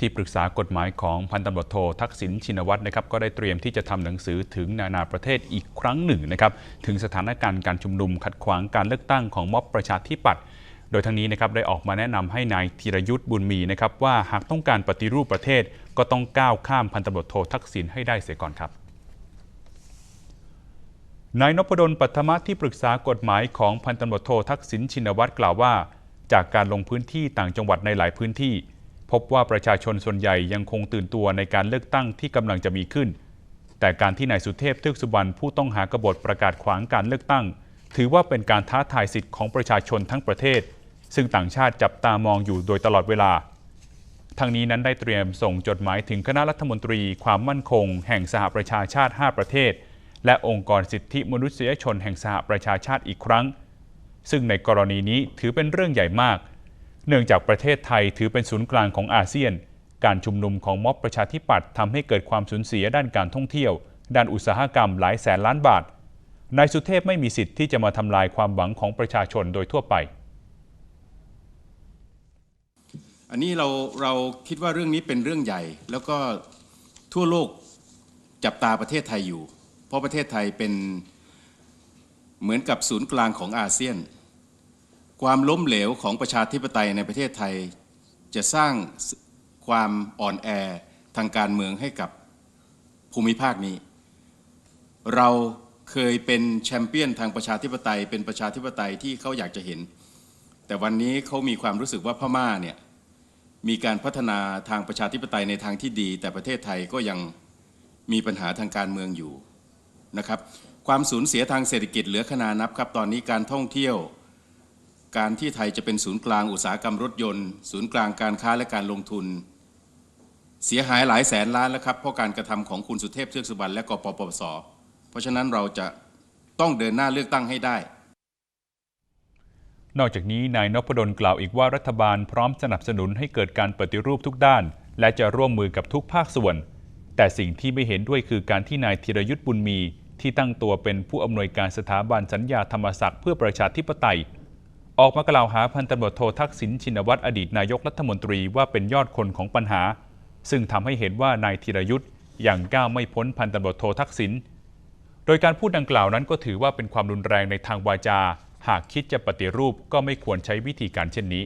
ที่ปรึกษากฎหมายของพันตำรวจโททักษิณชินวัตรนะครับก็ได้เตรียมที่จะทำหนังสือถึงนานาประเทศอีกครั้งหนึ่งนะครับถึงสถานการณ์การชุมนุมขัดขวางการเลือกตั้งของม็อบประชาธิปัตย์โดยทั้งนี้นะครับได้ออกมาแนะนำให้นายธีรยุทธ์บุญมีนะครับว่าหากต้องการปฏิรูปประเทศ ก็ต้องก้าวข้ามพันตำรวจโททักษิณให้ได้เสียก่อนครับนายนพดลปัทมะที่ปรึกษากฎหมายของพันตำรวจโททักษิณชินวัตรกล่าวว่า จากการลงพื้นที่ต่างจังหวัดในหลายพื้นที่ พบว่าประชาชนส่วนใหญ่ยังคงตื่นตัวในการเลือกตั้งที่กำลังจะมีขึ้น แต่การที่นายสุเทพเทือกสุบรรณผู้ต้องหากบฏประกาศขวางการเลือกตั้ง ถือว่าเป็นการท้าทายสิทธิ์ของประชาชนทั้งประเทศ ซึ่งต่างชาติจับตามองอยู่โดยตลอดเวลาทางนี้นั้นได้เตรียมส่งจดหมายถึงคณะรัฐมนตรีความมั่นคง แห่งสหประชาชาติ 5 ประเทศ และองค์กรสิทธิมนุษยชนแห่งสหประชาชาติอีกครั้ง ซึ่งในกรณีนี้ถือเป็นเรื่องใหญ่มาก เนื่องจากประเทศไทยถือเป็นศูนย์กลางของอาเซียน การชุมนุมของม็อบประชาธิปัตย์ทำให้เกิดความสูญเสียด้านการท่องเที่ยว ด้านอุตสาหกรรมหลายแสนล้านบาท นายสุเทพไม่มีสิทธิ์ที่จะมาทำลายความหวังของประชาชนโดยทั่วไป อันนี้เราเราคิดว่าเรื่องนี้เป็นเรื่องใหญ่ แล้วก็ทั่วโลกจับตาประเทศไทยอยู่ เพราะประเทศไทยเป็นเหมือนกับศูนย์กลางของอาเซียน ความล้มเหลวของประชาธิปไตยในประเทศไทย จะสร้างความอ่อนแอทางการเมืองให้กับภูมิภาคนี้ เราเคยเป็นแชมเปี้ยนทางประชาธิปไตย เป็นประชาธิปไตยที่เขาอยากจะเห็น แต่วันนี้เขามีความรู้สึกว่าพม่าเนี่ยมีการพัฒนาทางประชาธิปไตยในทางที่ดี แต่ประเทศไทยก็ยังมีปัญหาทางการเมืองอยู่นะครับ ความสูญเสียทางเศรษฐกิจเหลือขนานับครับตอนนี้การท่องเที่ยว การที่ไทยจะเป็นศูนย์กลางอุตสาหกรรมรถยนต์ ศูนย์กลางการค้าและการลงทุน เสียหายหลายแสนล้านแล้วครับเพราะการกระทำของคุณสุเทพเทือกสุบรรณและกปปส เพราะฉะนั้นเราจะต้องเดินหน้าเลือกตั้งให้ได้ นอกจากนี้นายนพดลกล่าวอีกว่ารัฐบาลพร้อมสนับสนุนให้เกิดการปฏิรูปทุกด้าน และจะร่วมมือกับทุกภาคส่วน แต่สิ่งที่ไม่เห็นด้วยคือการที่นายธีรยุทธ์บุญมีที่ตั้งตัวเป็นผู้อำนวยการสถาบันสัญญาธรรมศักดิ์เพื่อประชาธิปไตย ออกมากล่าวหาพันตำรวจโททักษิณชินวัตรอดีตนายกรัฐมนตรีว่าเป็นยอดคนของปัญหา ซึ่งทำให้เห็นว่านายธีรยุทธ์ยังก้าวไม่พ้นพันตำรวจโททักษิณโดยการพูดดังกล่าวนั้นก็ถือว่าเป็นความรุนแรงในทางวาจา หากคิดจะปฏิรูปก็ไม่ควรใช้วิธีการเช่นนี้